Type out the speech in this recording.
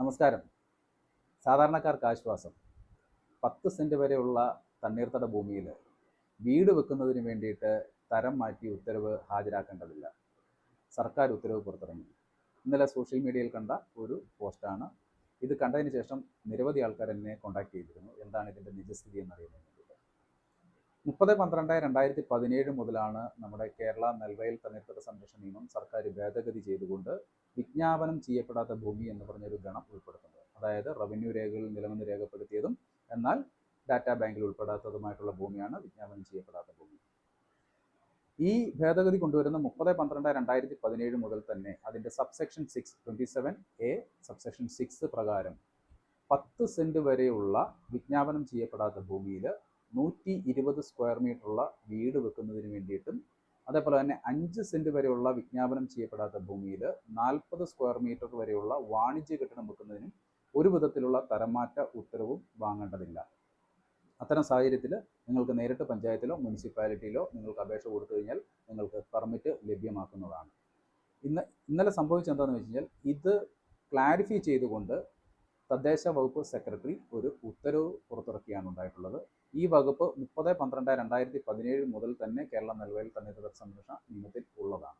നമസ്കാരം. സാധാരണക്കാർക്ക് ആശ്വാസം. പത്ത് സെന്റ് വരെയുള്ള തണ്ണീർത്തട ഭൂമിയിൽ വീട് വെക്കുന്നതിന് വേണ്ടിയിട്ട് തരം മാറ്റി ഉത്തരവ് ഹാജരാക്കേണ്ടതില്ല. സർക്കാർ ഉത്തരവ് പുറത്തിറങ്ങി. ഇന്നലെ സോഷ്യൽ മീഡിയയിൽ കണ്ട ഒരു പോസ്റ്റാണ്. ഇത് കണ്ടതിന് ശേഷം നിരവധി ആൾക്കാർ എന്നെ കോൺടാക്ട് ചെയ്തിരുന്നു. എന്താണ് ഇതിന്റെ നിജസ്ഥിതി എന്നറിയുന്നത് മുപ്പത് പന്ത്രണ്ട് രണ്ടായിരത്തി പതിനേഴ് മുതലാണ് നമ്മുടെ കേരള നെൽവയൽ തണ്ണീർത്തട സംരക്ഷണ നിയമം സർക്കാർ ഭേദഗതി ചെയ്തുകൊണ്ട് വിജ്ഞാപനം ചെയ്യപ്പെടാത്ത ഭൂമി എന്ന് പറഞ്ഞൊരു ഗണം ഉൾപ്പെടുത്തുന്നത്. അതായത് റവന്യൂ രേഖകളിൽ നിലവിൽ രേഖപ്പെടുത്തിയതും എന്നാൽ ഡാറ്റാ ബാങ്കിൽ ഉൾപ്പെടാത്തതുമായിട്ടുള്ള ഭൂമിയാണ് വിജ്ഞാപനം ചെയ്യപ്പെടാത്ത ഭൂമി. ഈ ഭേദഗതി കൊണ്ടുവരുന്ന മുപ്പത് പന്ത്രണ്ട് രണ്ടായിരത്തി പതിനേഴ് മുതൽ തന്നെ അതിന്റെ subsection six twenty seven A subsection six പ്രകാരം പത്ത് സെന്റ് വരെയുള്ള വിജ്ഞാപനം ചെയ്യപ്പെടാത്ത ഭൂമിയിൽ നൂറ്റി ഇരുപത് സ്ക്വയർ മീറ്ററുള്ള വീട് വെക്കുന്നതിന് വേണ്ടിയിട്ടും അതേപോലെ തന്നെ അഞ്ച് സെന്റ് വരെയുള്ള വിജ്ഞാപനം ചെയ്യപ്പെടാത്ത ഭൂമിയിൽ നാൽപ്പത് സ്ക്വയർ മീറ്റർ വരെയുള്ള വാണിജ്യ കെട്ടിടം വെക്കുന്നതിനും ഒരു വിധത്തിലുള്ള തരംമാറ്റ ഉത്തരവും വാങ്ങേണ്ടതില്ല. അത്തരം സാഹചര്യത്തിൽ നിങ്ങൾക്ക് നേരിട്ട് പഞ്ചായത്തിലോ മുനിസിപ്പാലിറ്റിയിലോ നിങ്ങൾക്ക് അപേക്ഷ കൊടുത്തു കഴിഞ്ഞാൽ നിങ്ങൾക്ക് പെർമിറ്റ് ലഭ്യമാക്കുന്നതാണ്. ഇന്ന് ഇന്നലെ സംഭവിച്ചത് എന്താണെന്ന് വെച്ച് കഴിഞ്ഞാൽ ഇത് ക്ലാരിഫൈ ചെയ്തുകൊണ്ട് തദ്ദേശ വകുപ്പ് സെക്രട്ടറി ഒരു ഉത്തരവ് ഈ വകുപ്പ് മുപ്പത് പന്ത്രണ്ട് രണ്ടായിരത്തി പതിനേഴ് മുതൽ തന്നെ കേരള നെൽവയൽ തണ്ണീർത്തട സംരക്ഷണ നിയമത്തിൽ ഉള്ളതാണ്.